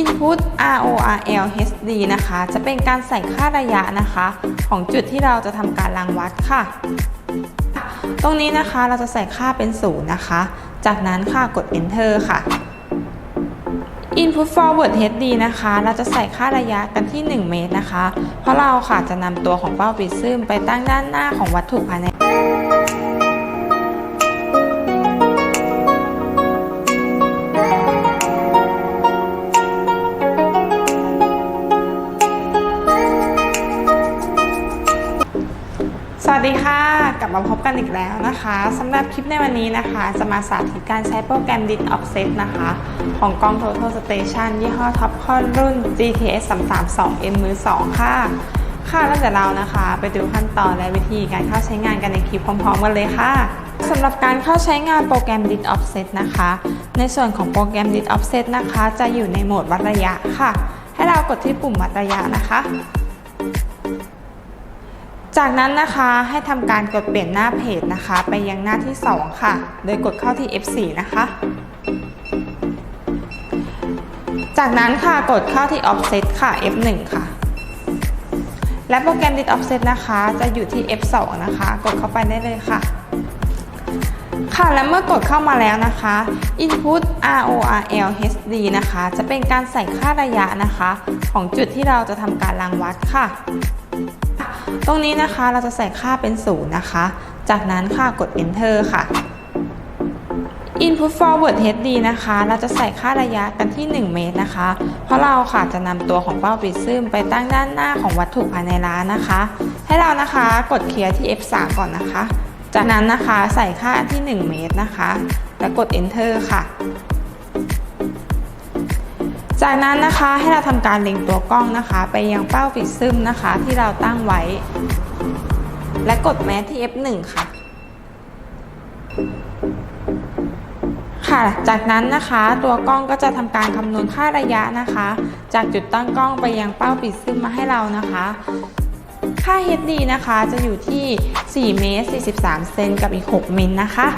Input RORL HD นะคะ จะเป็นการใส่ค่าระยะนะคะ ของจุดที่เราจะทำการรังวัดค่ะ ตรงนี้นะคะเราจะใส่ค่าเป็นศูนย์นะคะ จากนั้นค่ะกด enter ค่ะ Input forward HD นะคะ เราจะใส่ค่าระยะกันที่ 1 เมตรนะคะ เพราะเราค่ะจะนำตัวของเป้าปิดซึมไปตั้งด้านหน้าของวัตถุภายใน วัสดีค่ะ กลับมาพบกันอีกแล้วนะคะสำหรับคลิปในวันนี้นะคะ จะมาสาธิตการใช้โปรแกรม Dit Offset นะคะ ของกล้อง Total Station ยี่ห้อ Topcon รุ่น GTS 332 M มือ2ค่ะ ค่ะแล้วเดี๋ยวเรานะคะ ไปดูขั้นตอนและวิธีการเข้าใช้งานกันในคลิปพร้อมๆกันเลยค่ะสำหรับการเข้าใช้งานโปรแกรม Dit Offset นะคะ ในส่วนของโปรแกรม Dit Offset นะคะ จะอยู่ในโหมดวัดระยะค่ะ ให้เรากดที่ปุ่มวัดระยะนะคะ จากนั้นนะคะให้ทำการกดเปลี่ยนหน้าเพจนะคะ ไปยังหน้าที่ 2 ค่ะ โดยกดเข้าที่ F4 นะคะ จากนั้นค่ะกดเข้าที่ Offset ค่ะ F1 ค่ะ และโปรแกรม Dit Offset นะคะ จะอยู่ที่ F2 นะคะ กดเข้าไปได้เลยค่ะ ค่ะและเมื่อกดเข้ามาแล้วนะคะ Input RORL HD นะคะ จะเป็นการใส่ค่าระยะนะคะ ของจุดที่เราจะทำการรังวัดค่ะ ตรงนี้นะคะเราจะใส่ค่าเป็นศูนย์นะคะ จากนั้นค่ะกด enter ค่ะ Input forward HD นะคะ เราจะใส่ค่าระยะกันที่ 1 เมตรนะคะ เพราะเราค่ะจะนำตัวของเป้าปิดซึมไปตั้งด้านหน้าของวัตถุภายในร้านนะคะ ให้เรานะคะกดเคลียร์ที่ F3 ก่อนนะคะ จากนั้นนะคะใส่ค่าที่ 1 เมตรนะคะ แล้วกด enter ค่ะ จากนั้นนะคะให้เราทำการเล็งตัวกล้องนะคะ ไปยังเป้าปิดซึมนะคะ ที่เราตั้งไว้ และกดแมสที่ F1 ค่ะ ค่ะจากนั้นนะคะตัวกล้องก็จะทำการคำนวณค่าระยะนะคะ จากจุดตั้งกล้องไปยังเป้าปิดซึมมาให้เรานะคะ ค่า HD นะคะจะอยู่ที่ 4 เมตร 43 เซนกับอีก 6 เมิลนะคะ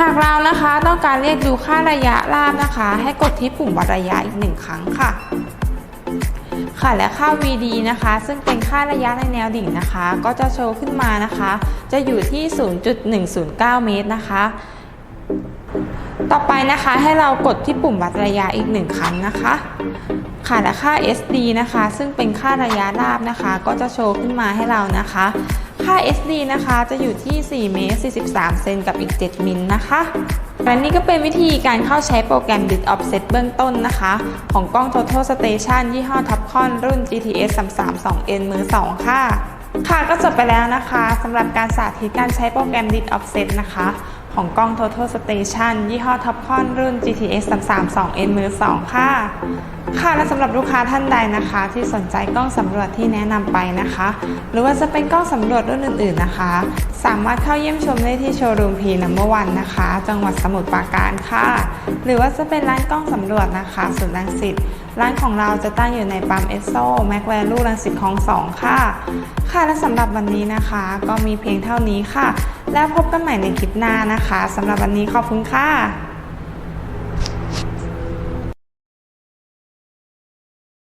หากเรานะคะต้องการเรียกดูค่าระยะราบนะคะ ให้กดที่ปุ่มวัดระยะอีกหนึ่งครั้งค่ะ ค่ะและค่า VD นะคะ ซึ่งเป็นค่าระยะในแนวดิ่งนะคะ ก็จะโชว์ขึ้นมานะคะ จะอยู่ที่ 0.109 เมตรนะคะ ต่อไปนะคะให้เรากดที่ปุ่มวัดระยะอีกหนึ่งครั้งนะคะค่ะและค่า SD นะคะ ซึ่งเป็นค่าระยะราบนะคะ ก็จะโชว์ขึ้นมาให้เรานะคะ ค่า SD นะคะ จะอยู่ที่4เมตร43 เซนกับอีก 7 มิลนะคะและนี่ก็เป็นวิธีการเข้าใช้โปรแกรม Bit Offset เบื้องต้นนะคะ ของกล้อง Total Station ยี่ห้อ Topcon รุ่น GTS 332N มือ 2 ค่ะ ค่ะก็จบไปแล้วนะคะสำหรับการสาธิตการใช้โปรแกรม Bit Offset นะคะ ของกล้อง Total Station ยี่ห้อ Topcon รุ่น GTS 332N มือ2ค่ะ ค่ะ และสำหรับลูกค้าท่านใดนะคะ ที่สนใจกล้องสำรวจที่แนะนำไปนะคะ หรือว่าจะเป็นกล้องสำรวจรุ่นอื่น ๆนะคะ สามารถเข้าเยี่ยมชมได้ที่โชว์รูมพีนัมเบอร์วันนะคะ จังหวัดสมุทรปราการค่ะ หรือว่าจะเป็นร้านกล้องสำรวจนะคะศูนย์รังสิตร้านของเราจะตั้งอยู่ในปั๊มเอสโซแม็กแวลูรังสิตคลองสองค่ะ ค่ะและสำหรับวันนี้นะคะ ก็มีเพียงเท่านี้ค่ะ แล้วพบกันใหม่ในคลิปหน้านะคะสำหรับวันนี้ขอบคุณค่ะ